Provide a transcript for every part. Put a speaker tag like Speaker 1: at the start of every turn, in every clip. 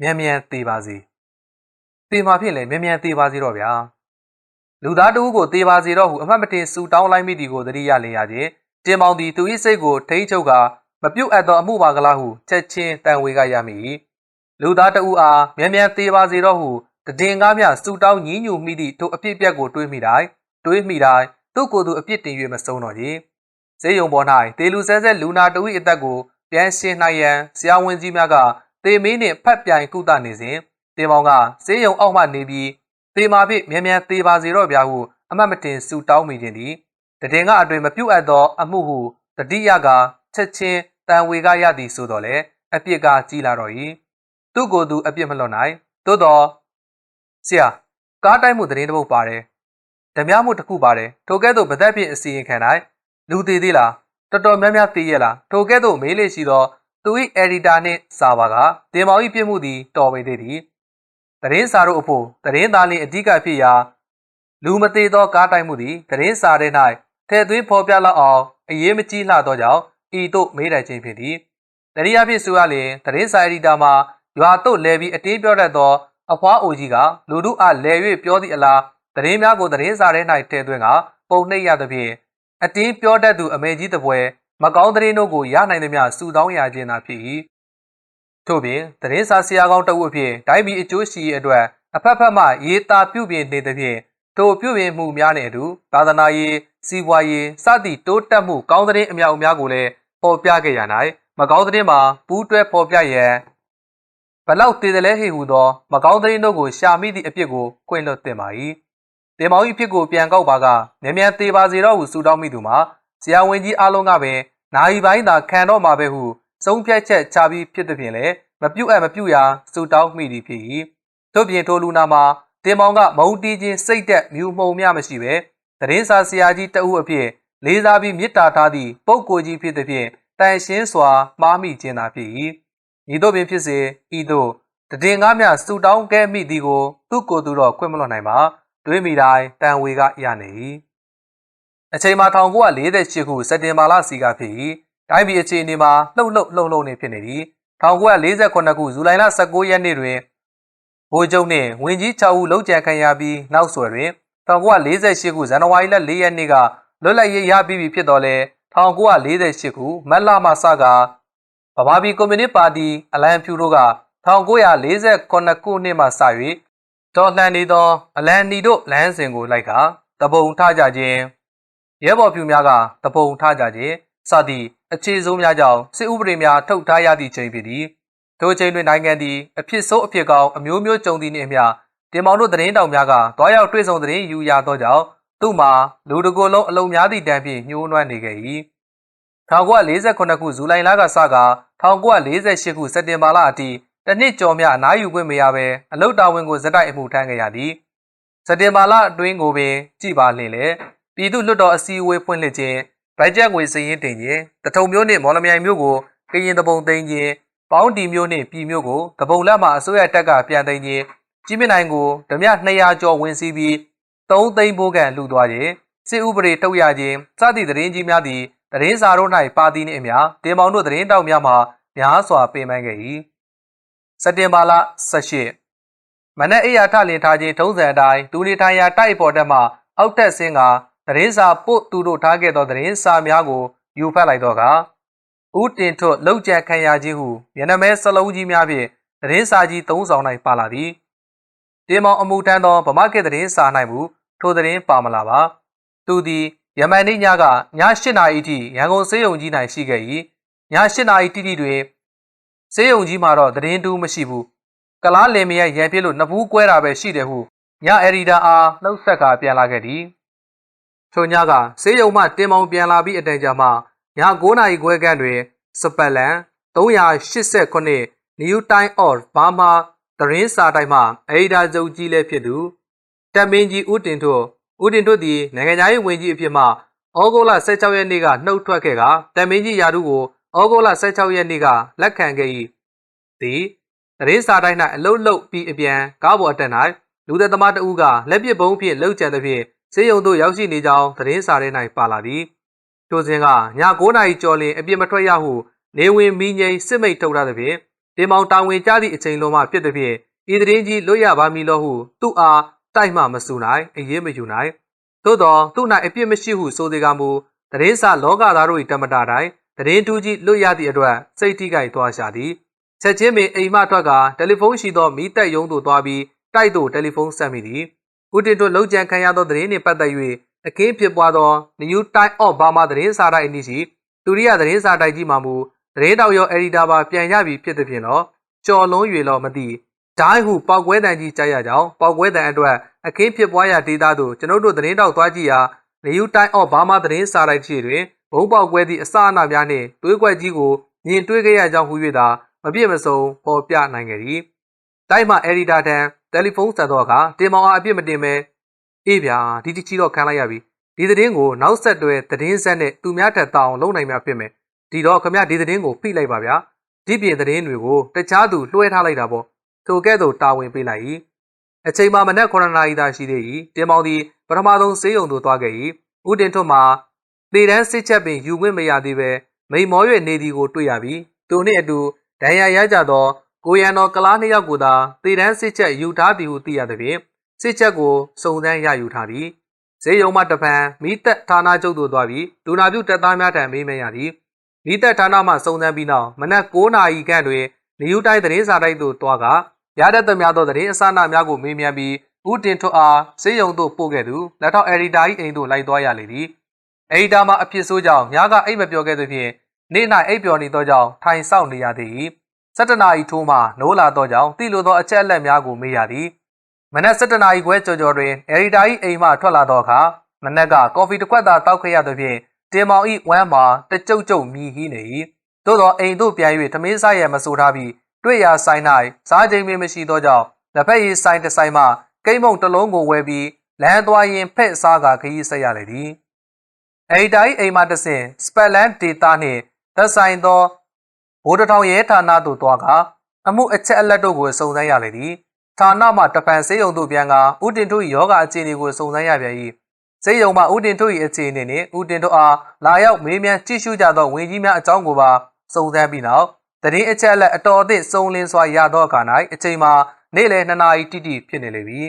Speaker 1: မြန်မြန်သေးပါစေသေမှာဖြစ်လေမြန်မြန်သေးပါစေတော့ဗျာလူသားတဦးကိုသေပါစေတော့ဟုအမှတ်မတင်စူတောင်းလိုက်မိသည်ကိုသတိရလင်ရခြင်းတင်မောင်သည်သူ၏စိတ်ကိုထိန်းချုပ်ကာမပြုတ်အပ်သောအမှုပါကလားဟုချက်ချင်းတန်ဝေကရမိ၏လူသားတဦးအားမြန်မြန်သေးပါစေတော့ဟုတည်ငကားမြစူတောင်းညင်းညူမိသည့်ထိုအဖြစ်ပြက်ကိုတွေးမိတိုင်းတွေးမိတိုင်းသူ့ကိုယ်သူအပြစ်တင်၍မဆုံးတော့ကြီးဈေးရုံပေါ်၌တေလူဆဲဆဲလူနာတဦး၏အသက်ကိုပြန်ရှင်းနိုင်ရန်ဆရာဝန်ကြီးများက တေမင်းနှင့်ဖတ်ပြိုင်ကုသနေစဉ်တင်မောင်ကဈေးရုံအောက်မှနေပြီးတေမာဖြင့်မြန်မြန်သေးပါစေတော့ဗျာဟုအမှတ်မတင်စူတောင်းမိခြင်းသည်တည်ငကားအတွင်မပြုတ်အပ်သောအမှုဟုတတိယကချက်ချင်းတန်ဝေကရသည်ဆိုတော့လေအပြစ်ကကြီးလာတော့၏သူ့ကိုယ်သူအပြစ်မလွတ်နိုင်သို့တော့ဆရာကားတိုက်မှုသတင်းတစ်ပုဒ်ပါတယ်ဓမြမှုတစ်ခုပါတယ်ထိုကဲ့သို့ဗသက်ဖြင့်အစီရင်ခံ၌လူသေးသေးလားတော်တော်များများသိရလားထိုကဲ့သို့မေးလေရှိသော သူ၏အက်ဒီတာနှင့်စာပါကတင်မောင်၏ပြစ်မှုသည်တော်ပေသေးသည်သတင်းစာတို့အဖို့သတင်းသားလင်းအဓိကဖြစ်ရာလူမသေးသောကားတိုက်မှုသည်သတင်းစာထဲ၌ထဲသွင်းဖော်ပြလောက်အောင်အရေးမကြီးလှသောကြောင့်ဤသို့မေးတိုင်ခြင်းဖြစ်သည်တတိယဖြစ်ဆိုရလျင်သတင်းစာအက်ဒီတာမှာရွာသို့လဲပြီးအတင်းပြောတတ်သောအဖွားအိုကြီးကလူတို့အားလဲ၍ပြောသည့်အလားသတင်းများကိုသတင်းစာထဲ၌ထည့်သွင်းကပုံနှိပ်ရသဖြင့်အတင်းပြောတတ်သူအမေကြီးတပွဲ မကောင်းသတင်းတို့ကိုရနိုင်သမျှစူတောင်းရခြင်းသာဖြစ်၏ထို့ပြင်သတင်းစာဆရာကောင်းတအုပ်အဖြစ်တိုင်းပြည်အကျိုးရှိရေးအတွက်အဖက်ဖက်မှရေးသားပြုပြင်နေသဖြင့်ထိုပြုပြင်မှုများနှင့်အတူသာသနာရေးစီးပွားရေးစသည့်တိုးတက်မှုကောင်းသတင်းအများအများကိုလည်းပေါ်ပြခဲ့ရ၌မကောင်းသတင်းမှာပူးတွဲပေါ်ပြရန်ဘလောက်တည်တယ်လဲဟေဟူသောမကောင်းသတင်းတို့ကိုရှာမိသည့်အဖြစ်ကိုခွင့်လွှတ်တင်ပါ၏တင်မောင်၏ဖြစ်ကိုပြန်ကောက်ပါကမြန်မြန်သေးပါစေတော့ဟုဆုတောင်းမိသူမှာ ဆရာဝန်ကြီးအားလုံးကပင်နိုင်ပိုင်းသာခံတော့မှာပဲဟုဆုံးဖြတ်ချက်ချပြီးဖြစ်သည်ဖြင့်လည်းမပြုတ်အပ်မပြုတ်ရာဆုတောင်းမိသည်ဖြစ်၏တို့ပြင်ထိုလူနာမှာတင်မောင်ကမုံတီးခြင်းစိတ်သက်မြူမှုံများမရှိပဲသတင်းစာဆရာကြီးတဦးအဖြစ်လေးစားပြီးမေတ္တာထားသည့်ပုဂ္ဂိုလ်ကြီးဖြစ်သည်ဖြင့်တန်ရှင်းစွာမှားမိခြင်းသာဖြစ်၏ဤသို့ပင်ဖြစ်စေဤသို့တည်ငါးမြစူတောင်းခဲ့မိသည်ကိုသူ့ကိုယ်သူတော့ခွင့်မလွတ်နိုင်ပါတွေးမိတိုင်းတန်ဝေကရနေ၏ အချိန်မှာ1948ခုစက်တင်ဘာလစီကဖြစ်၏တိုင်းပြည်အခြေအနေမှာလှုပ်လှုပ်လှုပ်လှုပ်နေဖြစ်နေသည်1948ခုဇူလိုင်လ19ရက်နေ့တွင်ဗိုလ်ချုပ်နှင့်ဝင်ကြီး6ဦးလုံးကြံခံရပြီးနောက်ဆွယ်တွင်1948ခုဇန်နဝါရီလ4ရက်နေ့ကလွတ်လပ်ရေးရပြီးပြီဖြစ်တော်လဲ1948ခုမတ်လမှစကဗမာပြည်ကွန်မြူနစ်ပါတီအလံဖြူတို့က1948ခုနှစ်မှစ၍တော်လှန်နေသောအလံနီတို့လမ်းစဉ်ကိုလိုက်ကတပုံထကြခြင်း ရဲဘော်ဖြူများကတပုံထကြခြင်းစသည့်အခြေစိုးများကြောင့်စစ်ဥပဒေများထုတ်ထားရသည့်ချိန်ဖြစ်သည်ထိုချိန်တွင်နိုင်ငံသည်အဖြစ်ဆိုးအဖြစ်ကောင်းအမျိုးမျိုးကြုံသည့်နှင့်အမျှတင်မောင်တို့သတင်းတောင်များကတွားရောက်တွေ့ဆုံသတင်းယူရသောကြောင့်သူ့မှာလူတကိုယ်လုံးအလုံးများသည့်တန်းဖြင့်ညှိုးနွမ်းနေခဲ့၏1948ခုဇူလိုင်လကစက1948ခုစက်တင်ဘာလအထိတစ်နှစ်ကျော်မြအနားယူခွင့်မရဘဲအလုတ်တာဝန်ကိုဇက်တိုက်အမှုထမ်းခဲ့ရသည်စက်တင်ဘာလအတွင်းကိုပင်ကြည်ပါလင်လေ ပြည်သူ့လွှတ်တော်အစည်းအဝေးဖွင့်လှစ်ခြင်းဘတ်ဂျက်ငွေစည်ရင်းတင်ခြင်းတထုံမျိုးနှင့်မော်လမြိုင်မျိုးကိုကရင်တပုံသိမ်းခြင်းပေါင်းတီမျိုးနှင့်ပြည်မျိုးကိုတပုံလက်မှအစိုးရတက်ကပြန်သိမ်းခြင်းကြီးမြနိုင်ကိုဓမြ200ကျော်ဝင်စီးပြီး3သိန်းဘိုးကန်လှူသွားခြင်းစစ်ဥပဒေထုတ်ရခြင်းစသည့်သတင်းကြီးများသည့်သတင်းစာတို့၌ပါသည်နှင့်အမျှတင်မောင်တို့သတင်းတောက်များမှာများစွာပင်ပန်းခဲ့၏စက်တင်ဘာလ18မနက်အိယာထလင်ထားခြင်းထုံးစံအတိုင်းဒူနေထိုင်ရာတိုက်ပေါ်တက်မှအောက်ထက်ဆင်းက သတင်းစာပို့သူတို့ထားခဲ့သောသတင်းစာများကိုယူဖတ်လိုက်တော့ကဦးတင်ထွတ်လောက်ကြံခံရခြင်းဟုမျက်နှာမဲစလုံးကြီးများဖြင့်သတင်းစာကြီးသုံးဆောင်၌ပါလာသည်တင်မောင်အမှုထမ်းသောဗမာခေတ်သတင်းစာ၌မူထိုသတင်းပါမလာပါသူသည်ယမန်နေ့ညကည8နာရီထိရန်ကုန်စေယုံကြီး၌ရှိခဲ့၏ည8နာရီတိတိတွင်စေယုံကြီးမှာတော့သတင်းတူးမရှိဘူးကလားလင်မရဲ့ရန်ပြစ်လို့နှစ်ဘူးကွဲတာပဲရှိတယ်ဟုညအရီဒါအားနှုတ်ဆက်ကပြန်လာခဲ့သည် ထိုညကစေယုံမှတင်မောင်ပြန်လာပြီးအတန်ကြာမှည9နာရီခွဲခန့်တွင် စပတ်လန်389 New Time of Burma သတင်းစာတိုက်မှအရီဒါဇုတ်ကြီးလည်းဖြစ်သူတက်မင်းကြီးဦးတင်ထွတ်ဦးတင်ထွတ်သည်နိုင်ငံသားရေးဝန်ကြီးအဖြစ်မှဩဂုတ်လ16ရက်နေ့ကနှုတ်ထွက်ခဲ့ကတက်မင်းကြီးယာတုကိုဩဂုတ်လ16ရက်နေ့ကလက်ခံခဲ့၏သည်သတင်းစာတိုင်း၌အလုတ်လုတ်ပြီးအပြန်ကားပေါ်အတက်၌လူသက်သမားတဦးကလက်ပစ်ဘုံဖြင့်လှုပ်ကြံသဖြင့် စေယုံသို့ရောက်ရှိနေကြောင်းသတင်းစာထဲ၌ပါလာသည်ထိုစဉ်ကည9နာရီကျော်လင်အပြစ်မထွက်ရဟုနေဝင်မီငိမ့်စစ်မိတ်ထုတ်ထားသဖြင့်တင်မောင်တာဝန်ကျသည့်အချိန်လုံးမှဖြစ်သည်ဖြင့်ဤသတင်းကြီးလွတ်ရပါမည်လို့ဟုသူ့အားတိုက်မှမဆူနိုင်အရေးမယူနိုင်သို့သောသူ့၌အပြစ်မရှိဟုဆိုသည်ကမူသတင်းစာလောကသားတို့၏တမတာတိုင်းသတင်းတူးကြီးလွတ်ရသည့်အတွက်စိတ်ထိခိုက်သွားရှာသည်ချက်ချင်းပင်အိမ်မှထွက်ကတယ်လီဖုန်းရှိသောမိသက်ယုံသို့သွားပြီးတိုက်သို့တယ်လီဖုန်းဆက်မိသည် ဦးတင်တို့လုံခြံခံရသောသတင်းနှင့်ပတ်သက်၍အခင်းဖြစ်ပွားသော New Time of Burma သတင်းစာတိုက်အနည်းရှိဒုတိယသတင်းစာတိုက်ကြီးမှမူသတင်းတောက်ရောအက်ဒီတာပါပြန်ရပြီဖြစ်သည်ဖြင့်တော့ကြော်လုံးရွေလောမသိဒိုင်းဟုပောက်ကွဲတန်ကြီးကြားရကြောင်းပောက်ကွဲတန်အတွက်အခင်းဖြစ်ပွားရာဒေသသို့ကျွန်ုပ်တို့သတင်းတောက်သွားကြည့်ရာ New Time of Burma သတင်းစာတိုက်ကြီးတွင်ဘုံပေါက်ကွဲသည့်အစအနများနှင့်တွေးကွက်ကြီးကိုမြင်တွေ့ခဲ့ရကြောင်းဟူ၍သာမပြည့်မစုံပေါ်ပြနိုင်ခဲ့သည်တိုက်မှအက်ဒီတာတန် တယ်လီဖုန်းဆက်တော့အခါတင်မောင်အားအပြစ်မတင်ပဲအေးဗျာဒီတချီတော့ခံလိုက်ရပြီဒီသတင်းကိုနောက်ဆက်တွဲသတင်းဆက်နဲ့သူများထက်တောင်းလုံနိုင်မှာဖြစ်မယ်ဒီတော့ခမရဒီသတင်းကိုဖိလိုက်ပါဗျာဒီပြင်သတင်းတွေကိုတခြားသူလွှဲထားလိုက်တာပေါ့ထိုကဲ့သို့တာဝန်ပေးလိုက်၏အချိန်မှမနက်9နာရီသာရှိသေး၏တင်မောင်သည်ပထမဆုံးဆေးရုံသို့သွားခဲ့၏ဦးတင်ထွတ်မှာတေတန်းစစ်ချက်ပင်ယူခွင့်မရသေးပဲမိန်မော၍နေသည်ကိုတွေ့ရပြီးသူနှင့်အတူဒဏ်ရာရကြသော ကိုရန်တော်ကလားနှစ်ယောက်ကိုသာတေတန်းစစ်ချက်ယူထားသည်ဟုသိရသဖြင့်စစ်ချက်ကိုစုံစမ်းရယူထားသည်ဈေးရုံမှတပံမိသက်ဌာနချုပ်သို့သွားပြီးဒူနာပြုတပ်သားများထံမေးမြန်းရသည်မိသက်ဌာနမှစုံစမ်းပြီးနောက်မနက်9နာရီခန့်တွင်နေယူတိုင်းသတင်းစာတိုက်သို့သွားကရတတ်သမျှသောသတင်းအစအနများကိုမေးမြန်းပြီးဦးတင်ထွတ်အားဈေးရုံသို့ပို့ခဲ့သူလက်ထောက်အက်ဒီတာ၏အိမ်သို့လိုက်သွားရလေသည်အက်ဒီတာမှအဖြစ်ဆိုးကြောင့်ညကအိတ်မပြောခဲ့သဖြင့်နေ့၌အိပ်ပျော်နေသောကြောင့်ထိုင်ဆောက်နေရသည်။ ၁၇နာရီထိုးမှနိုးလာသောကြောင့်တိလိုသောအချက်အလက်များကိုမေးရသည်။မနက်၁၇နာရီခွဲကျော်ကျော်တွင်အရီတာ၏အိမ်မှထွက်လာသောအခါမနက်ကကော်ဖီတစ်ခွက်သာတောက်ခဲ့ရသဖြင့်တင်မောင်၏ဝမ်းမှာတကြုတ်ကြုတ်မြည်ဟီးနေ၏။သို့သောအိမ်သို့ပြန်၍သမင်းစားရမဆိုထားပြီးတွေ့ရာဆိုင်၌စားချိန်မင်းမရှိသောကြောင့်လက်ဖက်ရည်ဆိုင်တစ်ဆိုင်မှကိမ့်မုံတစ်လုံးကိုဝယ်ပြီးလမ်းသွားရင်ဖက်စားကခရီးဆက်ရလေသည်။အရီတာ၏အိမ်မှတဆင့်စပက်လန်ဒေတာနှင့်သက်ဆိုင်သော ဗိုလ်တထောင်ရဲဌာနသို့သွားကအမှုအချက်အလက်တို့ကိုစုံစမ်းရလေသည်ဌာနမှတပန်စေယုံသို့ပြန်ကဥတင်တို့၏ယောဂအခြေအနေကိုစုံစမ်းရပြန်၏စေယုံမှဥတင်တို့၏အခြေအနေနှင့်ဥတင်တို့အားလာရောက်မေးမြန်းကြည့်ရှုကြသောဝင်ကြီးများအကြောင်းကိုပါစုံစမ်းပြီးနောက်တရင်အချက်အလက်အတော်အသင့်စုံလင်းစွာရသောအခါ၌အချိန်မှာနေ့လယ်2နာရီတိတိဖြစ်နေလေပြီ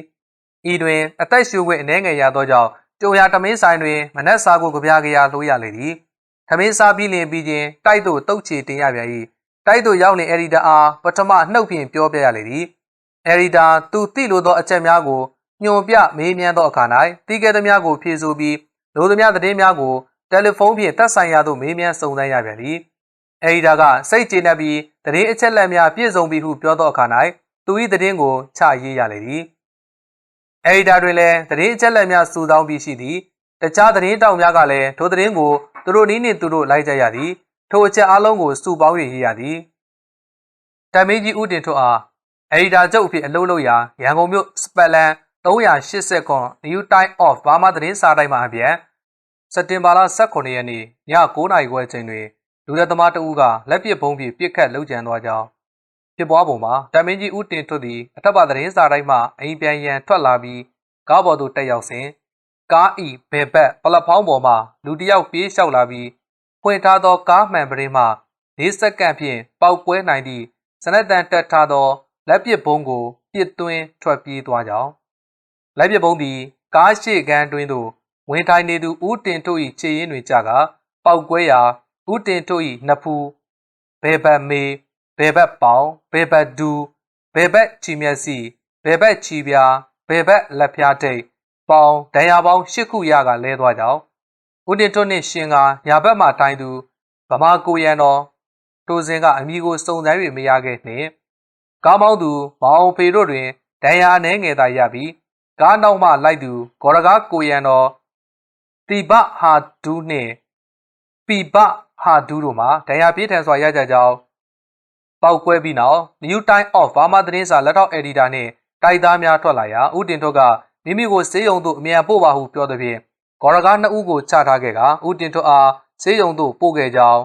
Speaker 1: ဤတွင်အသက်ရှူခွင့်အနေငယ်ရသောကြောင့်ကြိုရတမင်းဆိုင်တွင်မနက်စာကိုကြပြားကြရလှိုးရလေသည်။ သမင်းစားပြီးလင်ပြီးချင်းတိုက်သို့တုတ်ချေတင်ရပြန်၏။တိုက်သို့ရောက်နေအရီတာအားပထမနှုတ်ဖြင့်ပြောပြရလေသည်။အရီတာသူသိလိုသောအချက်များကိုညွန်ပြမေးမြန်းသောအခါ၌တီးကဲသမျှကိုဖြေဆိုပြီးလိုသမျှသတင်းများကိုတယ်လီဖုန်းဖြင့်သက်ဆိုင်ရာသို့မေးမြန်းစုံစမ်းရပြန်သည်။အရီတာကစိတ်ကျေနပ်ပြီးသတင်းအချက်လက်များပြည့်စုံပြီဟုပြောသောအခါ၌သူ၏သတင်းကိုချရေးရလေသည်။အရီတာတွင်လည်းသတင်းအချက်လက်များစုဆောင်းပြီးရှိသည်။တခြားသတင်းတောက်များကလည်းထိုသတင်းကို သူတို့နီးနှင့်သူတို့လိုက်ကြရသည်ထိုအချက်အလုံးကိုစုပေါင်း၍ရေးရသည်တမင်းကြီးဦးတင်ထွတ်အားအရီတာချုပ်အဖြစ်အလုပ်လုပ်ရာရန်ကုန်မြို့စပက်လန်380ခွန် New Time of Burma သတင်းစာတိုက်မှအပြန်စက်တင်ဘာလ18ရက်နေ့ည9:00နာရီခွဲချိန်တွင်လူသက်သမားတဦးကလက်ပစ်ဘုံးဖြင့်ပစ်ခတ်လုပ်ကြံသွားကြောင်းဖြစ်ပွားပုံမှာတမင်းကြီးဦးတင်ထွတ်သည်အထက်ပါသတင်းစာတိုက်မှအိမ်ပြန်ရန်ထွက်လာပြီးကားပေါ်သို့တက်ရောက်စဉ် ကားဤဘယ်ဘက်ပလက်ဖောင်းပေါ်မှလူတစ်ယောက်ပြေးလျှောက်လာပြီးဖွင့်ထားသောကားမှန်ပရင်းမှ၄စက္ကန့်ဖြင့်ပောက်ကွဲနိုင်သည့်စနက်တန်တက်ထားသောလက်ပစ်ဘုံးကိုပစ်သွင်းထွက်ပြေးသွားကြောင်းလက်ပစ်ဘုံးသည်ကားရှိကန်းတွင်သို့ဝင်ထိုင်နေသူဦးတင်တို့၏ခြေရင်းတွင်ကြကပောက်ကွဲရာဦးတင်တို့၏နှစ်ဖူးဘဲဘက်မေဘဲဘက်ပေါင်ဘဲဘက်ဒူဘဲဘက်ချီမျက်စိဘဲဘက်ချီပြားဘဲဘက်လက်ဖျားထိတ် ပေါင်ဒဏ်ရာပေါင်း၈ခုရကလဲသွားကြောင်းဦးတင်ထွန်းနှင့်ရှင်ကညာဘက်မှတိုင်းသူဗမာကိုရန်တော်တိုစင်ကအမိကိုစုံစမ်း၍မရခဲ့နှင့်ကားမောင်းသူမောင်ဖေတို့တွင်ဒဏ်ရာနှဲငယ်သာရပြီးကားနောက်မှလိုက်သူဂေါ်ရကားကိုရန်တော်တိဘဟာဒူးနှင့်ပိဘဟာဒူးတို့မှဒဏ်ရာပြင်းထန်စွာရကြကြောင်းပောက်ကွဲပြီးနောက် New Time of Burma သတင်းစာလက်ထောက်အက်ဒီတာနှင့်တိုက်သားများထွက်လာရာဦးတင်ထွတ်က မိမိကိုစေးရုံသို့အမြန်ပို့ပါဟုပြောသည်ဖြင့်ဂေါ်ရကားနှစ်ဦးကိုချထားခဲ့ကဦးတင်ထွတ်အားစေးရုံသို့ပို့ခဲ့ကြောင်း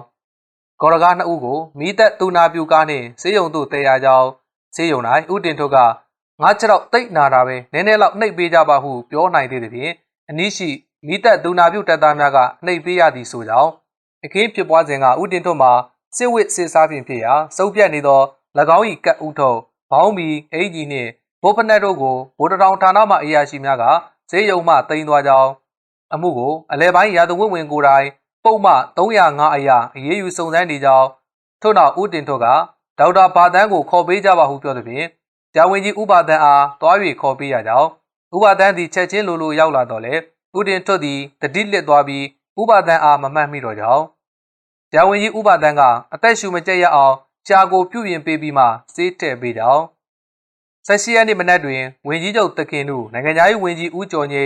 Speaker 1: ဂေါ်ရကားနှစ်ဦးကိုမိသက်သူနာပြူကားနှင့်စေးရုံသို့တည်ရကြောင်းစေးရုံ၌ဦးတင်ထွတ်ကငါခြေတော့တိတ်နာတာပဲနည်းနည်းလောက်နှိပ်ပေးကြပါဟုပြောနိုင်သေးသည်ဖြင့်အနည်းရှိမိသက်သူနာပြုတပ်သားများကနှိပ်ပေးရသည်ဆိုကြောင်းအခင်းဖြစ်ပွားစဉ်ကဦးတင်ထွတ်မှာစစ်ဝစ်စစ်စားဖြင့်ဖြစ်ရာစုပ်ပြတ်နေသော၎င်း၏ကတ်ဦးထုံဘောင်းမီအင်ဂျီနှင့် ဘိုးဖနက်တို့ကိုဗိုလ်တထောင်ဌာနမှအရာရှိများကဈေးရုံမှတင်သွားကြောင်းအမှုကိုအလဲပိုင်းရာသဝတ်ဝင်ကိုယ်တိုင်ပုံမှ305အရာအရေးယူစုံစမ်းနေကြောင်းထို့နောက်ဦးတင်ထွတ်ကဒေါက်တာဘာတန်းကိုခေါ်ပေးကြပါဟုပြောသည်ဖြင့်ကြာဝင်ကြီးဥပါဒန်အားတွား၍ခေါ်ပေးရကြောင်းဥပါဒန်သည်ချက်ချင်းလိုလိုရောက်လာတော့လေဦးတင်ထွတ်သည်တတိလစ်သွားပြီးဥပါဒန်အားမမှတ်မိတော့ကြောင်းကြာဝင်ကြီးဥပါဒန်ကအသက်ရှူမကျက်ရအောင်ကြာကိုပြုပြင်ပေးပြီးမှစေးတဲ့ပေးကြောင်း ဆက်ရှိရနေ့မနက်တွင်ဝင်ကြီးချုပ်တခင်တို့နိုင်ငံသားရေးဝင်ကြီးဦးကျော်ငိ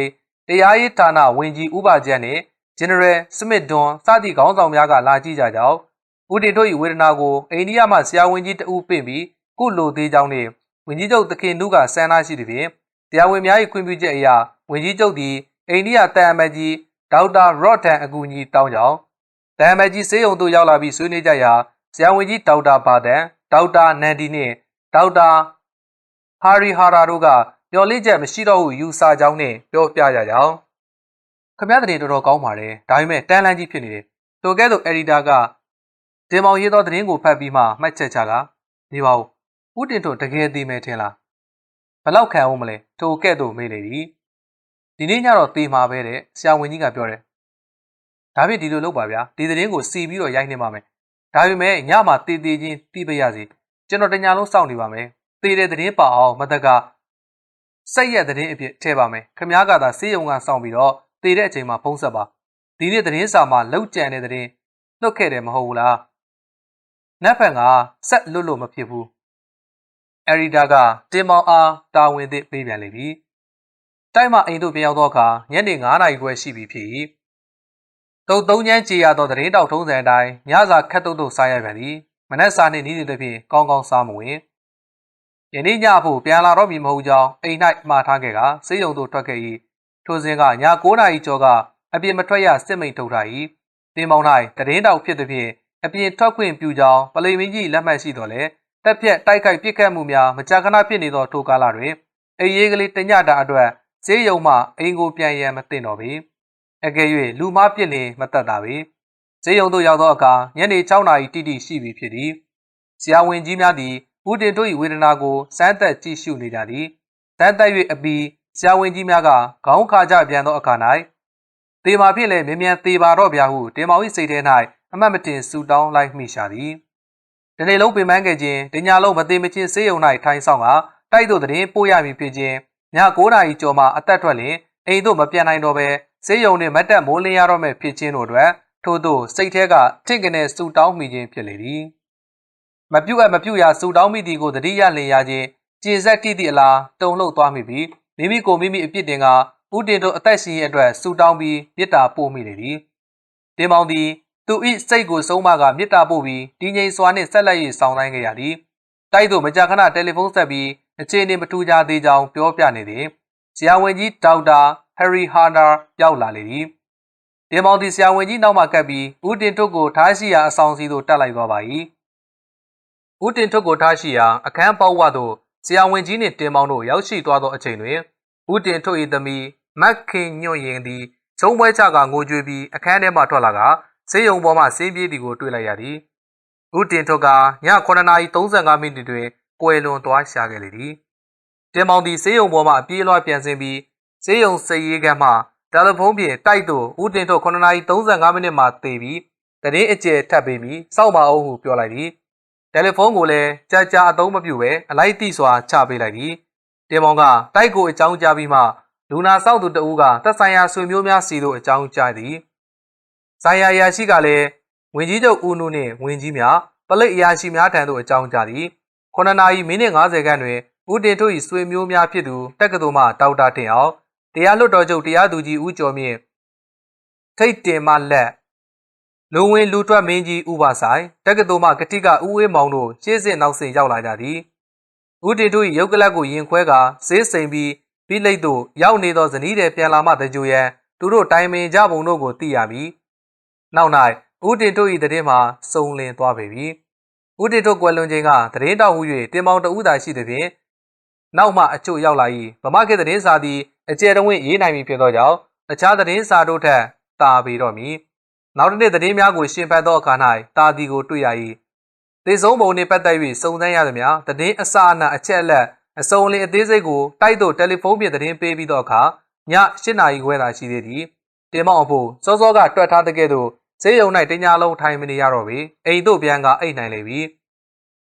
Speaker 1: တရားရေးဌာနဝင်ကြီးဥပါကျန်းနှင့် General Smith Don စသည့်ခေါင်းဆောင်များကလာကြည့်ကြကြောင်းဦးတင်တို့၏ဝေဒနာကိုအိန္ဒိယမှဆရာဝန်ကြီးတဦးပင့်ပြီးကုလိုသေးကြောင်းနှင့်ဝင်ကြီးချုပ်သခင်တို့ကဆန္ဒရှိသည်ဖြင့်တရားဝင်များ၏ခွင့်ပြုချက်အရဝင်ကြီးချုပ်သည်အိန္ဒိယတန်အမတ်ကြီးဒေါက်တာရော့တန်အကူအညီတောင်းကြောင်းတန်အမတ်ကြီးစေယုံသို့ရောက်လာပြီးဆွေးနွေးကြရာဆရာဝန်ကြီးဒေါက်တာဘာတန်ဒေါက်တာနန်ဒီနှင့်ဒေါက်တာ ဟာရီဟာရာတို့ကမျော်လင့်ချက်မရှိတော့ဟုယူဆကြောင်းနှင့်ပြောပြကြကြောင်းခမရတဲ့တော်တော်ကောင်းပါတယ်ဒါပေမဲ့တန်လန်းကြီးဖြစ်နေတယ်တိုကဲသို့အက်ဒီတာကတင်မောင်ရေးသောသတင်းကိုဖတ်ပြီးမှမှတ်ချက်ချကနေပါဦးဦးတင်တို့တကယ်သေးမယ်ထင်လားဘလောက်ခံအောင်မလဲထိုကဲ့သို့မေးလေသည်ဒီနေ့ညတော့သေမှာပဲတဲ့ဆရာဝန်ကြီးကပြောတယ်ဒါဖြင့်ဒီလိုလုပ်ပါဗျာဒီသတင်းကိုစီပြီးတော့ရိုက်နေပါမယ်ဒါပေမဲ့ညမှာတည်တည်ချင်းသိပရစီကျွန်တော်တညာလုံးစောင့်နေပါမယ် သေတဲ့သတင်းပါအောင်မတက်ကစိတ်ရက်သတင်းအဖြစ်ထည့်ပါမယ်ခမားကသာစေးရုံကစောင့်ပြီးတော့သေတဲ့အချိန်မှာဖုံးဆက်ပါဒီနေ့သတင်းစာမှာလောက်ကြံတဲ့သတင်းနှုတ်ခဲ့တယ်မဟုတ်ဘူးလားနက်ဖန်ကဆက်လွတ်လို့မဖြစ်ဘူးအရီဒါကတင်မောင်အားတာဝန်သစ်ပေးပြန်လေပြီတိုက်မှအိမ်သို့ပြန်ရောက်သောအခါညနေ9နာရီခွဲရှိပြီဖြစ်၏တုံသုံးချမ်းကြေရသောသတင်းတောက်ထုံးစံအတိုင်းညစာခက်တုတ်တုတ်စားရပြန်သည်မနက်စာနှင့်ဤသည့်တစ်ဖြင့်ကောင်းကောင်းစားမဝင် ယနေ့ညဖို့ပြန်လာတော့မည်မဟုတ်ကြောင်းအိမ်၌မှားထားခဲ့ကစေးရုံသို့ထွက်ခဲ့၏ထိုစဉ်ကည9နာရီကျော်ကအပြင်မထွက်ရစစ်မိန်ထုတ်ထား၏တင်မောင်၌တရင်တောက်ဖြစ်သည်ဖြင့်အပြင်ထွက်ခွင့်ပြုကြောင်းပလိမင်းကြီးလက်မှတ်ရှိတော်လဲတက်ပြက်တိုက်ခိုက်ပစ်ခတ်မှုများမကြာခဏဖြစ်နေသောထိုကာလတွင်အေးရေးကလေးတညတာအတွက်ဈေးရုံမှအိမ်ကိုပြန်ရန်မသိတော့ပေအကယ်၍လူမပြစ်လင်မတတ်တာပေဈေးရုံသို့ရောက်သောအခါညနေ6နာရီတိတိရှိပြီဖြစ်သည်ဆရာဝန်ကြီးများသည် ဦးတင်တို့၏ဝေဒနာကိုစမ်းသက်ကြည့်ရှုနေကြသည်တန်းတက်၍အပီဆရာဝန်ကြီးများကခေါင်းခါကြပြန်သောအခါ၌တေမာဖြင့်လည်းမြ мян သေးပါတော့ဗျာဟုတင်မောင်၏စိတ်ထဲ၌အမတ်မတင်ဆူတောင်းလိုက်မိရှာသည်ဒီနေ့လုံးပင်ပန်းခဲ့ခြင်းတညာလုံးမသေးမချင်းစေးရုံ၌ထိုင်းဆောင်ကတိုက်သို့တရင်ပို့ရမည်ဖြစ်ခြင်းည9နာရီကျော်မှအသက်ထွက်လျင်အိမ်သို့မပြန်နိုင်တော့ဘဲစေးရုံနှင့်မတ်တက်မိုးလင်းရတော့မဲ့ဖြစ်ခြင်းတို့အတွက်ထို့သို့စိတ်ထဲကထင့်ကနေဆူတောင်းမိခြင်းဖြစ်လေသည် မပြုတ်အပ်မပြုတ်ရဆူတောင်းမိသည်ကိုတတိယလင်ရခြင်းကျေဆက်တိသည့်အလားတုံလှုပ်သွားမိပြီးမိမိကိုမိမိအပြစ်တင်ကဥတင်တို့အသက်ရှင်ရဲ့အတွက်ဆူတောင်းပြီးမေတ္တာပို့မိလေသည်တင်မောင်သည်သူ၏စိတ်ကိုဆုံးမကမေတ္တာပို့ပြီးတည်ငြိမ်စွာနှင့်ဆက်လက်၍ဆောင်တိုင်းခဲ့ရသည်တိုက်သို့မကြာခဏတယ်လီဖုန်းဆက်ပြီးအခြေအနေမထူးခြားသေးကြောင်းပြောပြနေသည်ဆရာဝန်ကြီးဒေါက်တာဟယ်ရီဟာနာရောက်လာလေသည်တင်မောင်သည်ဆရာဝန်ကြီးနောက်မှကပ်ပြီးဦးတင်ထွတ်ကိုထားရှိရာအဆောင်စီသို့တက်လိုက်သွားပါ၏ ဦးတင်ထွတ်ကိုထားရှိရာအခန်းပေါက်ဝသို့ဆရာဝန်ကြီးနှင့်တင်မောင်တို့ရောက်ရှိသွားသောအချိန်တွင်ဦးတင်ထွတ်၏သမီးမက်ခင်ညွန့်ရင်သည်ချုံပွဲချကငိုကြွေးပြီးအခန်းထဲမှထွက်လာကဆေးရုံပေါ်မှဆင်းပြေးသည်ကိုတွေ့လိုက်ရသည်ဦးတင်ထွတ်ကည9:35မိနစ်တွင်ကွယ်လွန်သွားရှာခဲ့လေသည်တင်မောင်သည်ဆေးရုံပေါ်မှအပြေးလွှားပြန်ဆင်းပြီးဆေးရုံစိတ်ရေးကမ်းမှတယ်လီဖုန်းဖြင့်တိုက်သို့ဦးတင်ထွတ်9:35မိနစ်မှသေပြီးတရင်အကျယ်ထပ်ပေးပြီးစောက်ပါအောင်ဟုပြောလိုက်သည် တယ်လီဖုန်းကိုလည်းကြာကြာအသုံးမပြုဘဲအလိုက်တိစွာချပေးလိုက်သည်တင်မောင်ကတိုက်ကိုအကြောင်းကြားပြီးမှလူနာဆောက်သူတဦးကသက်ဆိုင်ရာဆွေမျိုးများစီတို့အကြောင်းကြားသည်ဆိုင်ရာရာရှိကလည်းဝင်ကြီးချုပ်ဦးနုနှင့်ဝင်ကြီးများပလိတ်အရာရှိများထံသို့အကြောင်းကြားသည်9နာရီမိနစ်50ခန့်တွင်ဦးတင်တို့၏ဆွေမျိုးများဖြစ်သူတက္ကသိုလ်မှဒေါက်တာတင်အောင်တရားလွတ်တော်ချုပ်တရားသူကြီးဦးကျော်မြင့်ထိတ်တင်မလက် လူဝင်လူထွက်မင်းကြီးဥပါဆိုင်တက္ကသိုလ်မှကတိကဦးဝေးမောင်တို့ရှေ့စစ်နောက်ဆင်ရောက်လာကြသည်ဦးတင်တို့၏ရုပ်ကလပ်ကိုရင်ခွဲကဈေးစိမ်ပြီးပြီးလိတ်သို့ရောက်နေသောဇနီးတဲ့ပြန်လာမှတကြိုရန်သူတို့တိုင်ပင်ကြပုံတို့ကိုသိရပြီနောက်၌ဦးတင်တို့၏တည်င်းမှာစုံလင်သွားပေပြီဦးတင်တို့ကွယ်လွန်ခြင်းကတည်င်းတောက်ဟူ၍တင်မောင်တဦးသာရှိသည်ဖြင့်နောက်မှအချို့ရောက်လာ၏ဗမာခေတ်တည်င်းစာသည်အကျယ်တဝင့်ရေးနိုင်ပြီဖြစ်သောကြောင့်အခြားတည်င်းစာတို့ထက်တာပေတော့မည် နောက်တစ်နေ့တည်င်းများကိုရှင်ဖတ်သောအခါ၌တာဒီကိုတွေ့ရ၏သေဆုံးပုံနှင့်ပတ်သက်၍စုံစမ်းရသည်များတည်င်းအစအနအချက်အလက်အစုံလင်အသေးစိတ်ကိုတိုက်သို့တယ်လီဖုန်းဖြင့်တည်င်းပေးပြီးသောအခါည၈နာရီခွဲသာရှိသေးသည်တင်မောင်အဖို့စောစောကတွက်ထားတဲ့ကဲ့သို့ဈေးရုံ၌တညလုံးထိုင်မနေရတော့ပေအိမ်တို့ပြန်ကအိတ်နိုင်လေပြီ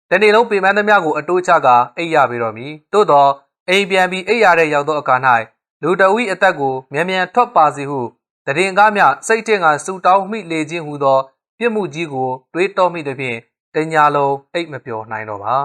Speaker 1: တနေ့လုံးပေမန်းသမျှကိုအတိုးချကအိတ်ရပေတော့မည်သို့သောအိမ်ပြန်ပြီးအိတ်ရတဲ့ရောက်သောအခါ၌လူတဝီအသက်ကိုမြန်မြန်ထွက်ပါစေဟု တရင်ကားမြစိတ်ထင်ကစူတောင်းမိလေခြင်းဟူသော ပြစ်မှုကြီးကိုတွေးတောမိသည်ဖြင့်တညာလုံးအိတ်မပြောနိုင်တော့ပါ